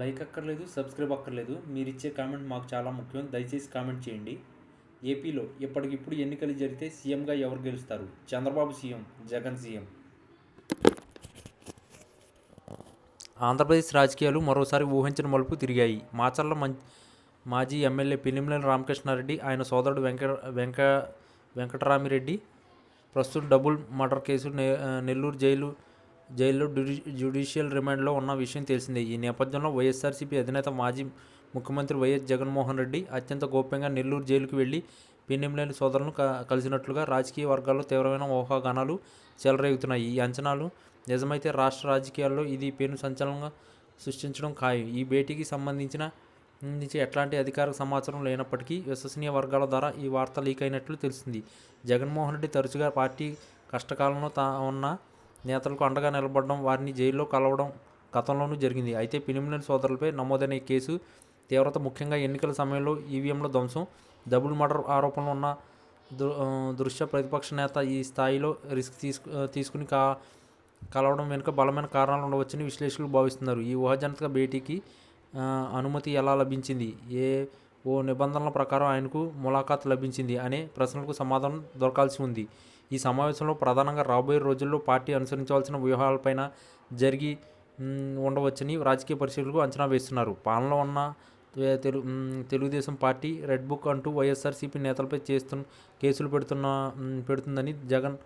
Like అక్కర్లేదు subscribe అక్కర్లేదు. మీరు ఇచ్చే కామెంట్ మాకు చాలా ముఖ్యం. దయచేసి కామెంట్ చేయండి. ఏపీలో ఇప్పటికిప్పుడు ఎన్నికలు జరిగితే సీఎంగా ఎవరు గెలుస్తారు? Chandrababu CM Jagan CM. Andhra Pradesh రాజకీయాలు మరోసారి ఊహించిన మలుపు తిరిగాయి. మాచర్ల మం మాజీ ఎమ్మెల్యే పినిమినేని రామకృష్ణారెడ్డి ఆయన సోదరుడు వెంక వెంక వెంకటరామిరెడ్డి ప్రస్తుతం double murder case Nellore jail జైల్లో జ్యుడిషియల్ రిమాండ్లో ఉన్న విషయం తెలిసిందే. ఈ నేపథ్యంలో వైఎస్ఆర్సీపీ అధినేత మాజీ ముఖ్యమంత్రి వైఎస్ జగన్మోహన్ రెడ్డి అత్యంత గోప్యంగా నెల్లూరు జైలుకు వెళ్ళి పిన్నెంలేని సోదరులను క- కలిసినట్లుగా రాజకీయ వర్గాల్లో తీవ్రమైన ఊహాగానాలు చెలరేగుతున్నాయి. ఈ అంచనాలు నిజమైతే రాష్ట్ర రాజకీయాల్లో ఇది పేను సంచలనంగా సృష్టించడం ఖాయం. ఈ భేటీకి సంబంధించిన నుంచి ఎట్లాంటి అధికారిక సమాచారం లేనప్పటికీ విశ్వసనీయ వర్గాల ద్వారా ఈ వార్త లీక్ అయినట్లు తెలిసింది. జగన్మోహన్ రెడ్డి తరచుగా పార్టీ కష్టకాలంలో తా ఉన్న నేతలకు అండగా నిలబడడం వారిని జైల్లో కలవడం గతంలోనూ జరిగింది. అయితే పినిమినేని సోదరులపై నమోదైన ఈ కేసు తీవ్రత ముఖ్యంగా ఎన్నికల సమయంలో ఈవీఎంల ధ్వంసం డబుల్ మర్డర్ ఆరోపణలు ఉన్న దృశ్య ప్రతిపక్ష నేత ఈ స్థాయిలో రిస్క్ తీసుకు తీసుకుని కా కలవడం వెనుక బలమైన కారణాలు ఉండవచ్చని విశ్లేషకులు భావిస్తున్నారు. ఈ ఊహాజనిత భేటీకి అనుమతి ఎలా లభించింది? ఏ ఓ నిబంధనల ప్రకారం ఆయనకు ములాఖాత్ లభించింది అనే ప్రశ్నలకు సమాధానం దొరకాల్సి ఉంది. ఈ సమావేశంలో ప్రధానంగా రాబోయే రోజుల్లో పార్టీ అనుసరించవలసిన వ్యూహాలపైన జరిగి ఉండవచ్చని రాజకీయ పరిశీలకులు అంచనా వేస్తున్నారు. పాలనలో ఉన్న తెలు తెలుగుదేశం పార్టీ రెడ్ బుక్ అంటూ వైఎస్ఆర్సీపీ నేతలపై చేస్తున్న కేసులు పెడుతున్న పెడుతుందని జగన్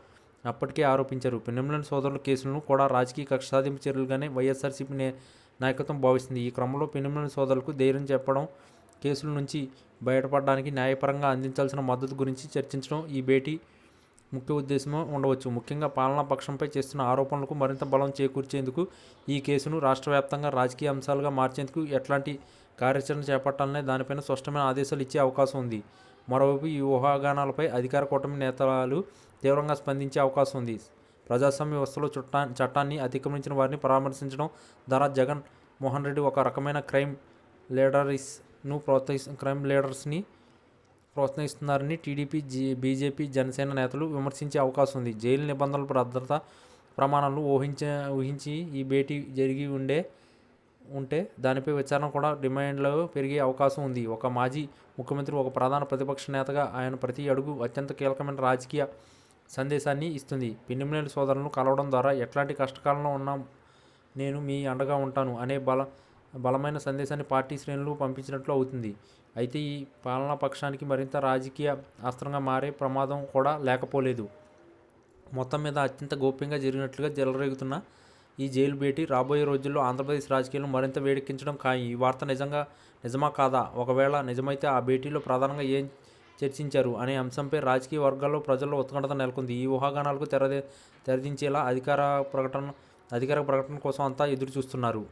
అప్పటికే ఆరోపించారు. పిన్నెంలని సోదరుల కేసులను కూడా రాజకీయ కక్ష సాధింపు చర్యలుగానే వైఎస్ఆర్సీపీ నే నాయకత్వం భావిస్తుంది. ఈ క్రమంలో పిన్నెంలని సోదరులకు ధైర్యం చెప్పడం కేసుల నుంచి బయటపడడానికి న్యాయపరంగా అందించాల్సిన మద్దతు గురించి చర్చించడం ఈ భేటీ ముఖ్య ఉద్దేశం ఉండవచ్చు. ముఖ్యంగా పాలనా పక్షంపై చేస్తున్న ఆరోపణలకు మరింత బలం చేకూర్చేందుకు ఈ కేసును రాష్ట్ర వ్యాప్తంగా రాజకీయ అంశాలుగా మార్చేందుకు ఎట్లాంటి కార్యాచరణ చేపట్టాలనే దానిపైన స్పష్టమైన ఆదేశాలు ఇచ్చే అవకాశం ఉంది. మరోవైపు ఈ ఊహాగానాలపై అధికార కూటమి నేతలు తీవ్రంగా స్పందించే అవకాశం ఉంది. ప్రజాస్వామ్య వ్యవస్థలో చుట్టా చట్టాన్ని అతిక్రమించిన వారిని పరామర్శించడం ద్వారా జగన్ మోహన్ రెడ్డి ఒక రకమైన క్రైమ్ ను ప్రోత్సహి క్రైమ్ లీడర్స్ని ప్రోత్సహిస్తున్నారని టీడీపీ జీ బీజేపీ జనసేన నేతలు విమర్శించే అవకాశం ఉంది. జైలు నిబంధనల భద్రత ప్రమాణాలను ఊహించ ఊహించి ఈ భేటీ జరిగి ఉండే ఉంటే దానిపై విచారణ కూడా డిమాండ్లో పెరిగే అవకాశం ఉంది. ఒక మాజీ ముఖ్యమంత్రి ఒక ప్రధాన ప్రతిపక్ష నేతగా ఆయన ప్రతి అడుగు అత్యంత కీలకమైన రాజకీయ సందేశాన్ని ఇస్తుంది. పిన్నెమినేని సోదరులను కలవడం ద్వారా ఎట్లాంటి కష్టకాలంలో ఉన్నా నేను మీ అండగా ఉంటాను అనే బల బలమైన సందేశాన్ని పార్టీ శ్రేణులు పంపించినట్లు అవుతుంది. అయితే ఈ పాలనా పక్షానికి మరింత రాజకీయ అస్త్రంగా మారే ప్రమాదం కూడా లేకపోలేదు. మొత్తం మీద అత్యంత గోప్యంగా జరిగినట్లుగా జలరేగుతున్న ఈ జైలు భేటీ రాబోయే రోజుల్లో ఆంధ్రప్రదేశ్ రాజకీయాలను మరింత వేడెక్కించడం ఖాయం. ఈ వార్త నిజంగా నిజమా కాదా? ఒకవేళ నిజమైతే ఆ భేటీలో ప్రధానంగా ఏం చర్చించారు అనే అంశంపై రాజకీయ వర్గాల్లో ప్రజల్లో ఉత్కంఠత నెలకొంది. ఈ ఊహాగానాలకు తెరదే తెరదించేలా అధికార ప్రకటన అధికార ప్రకటన కోసం అంతా ఎదురు చూస్తున్నారు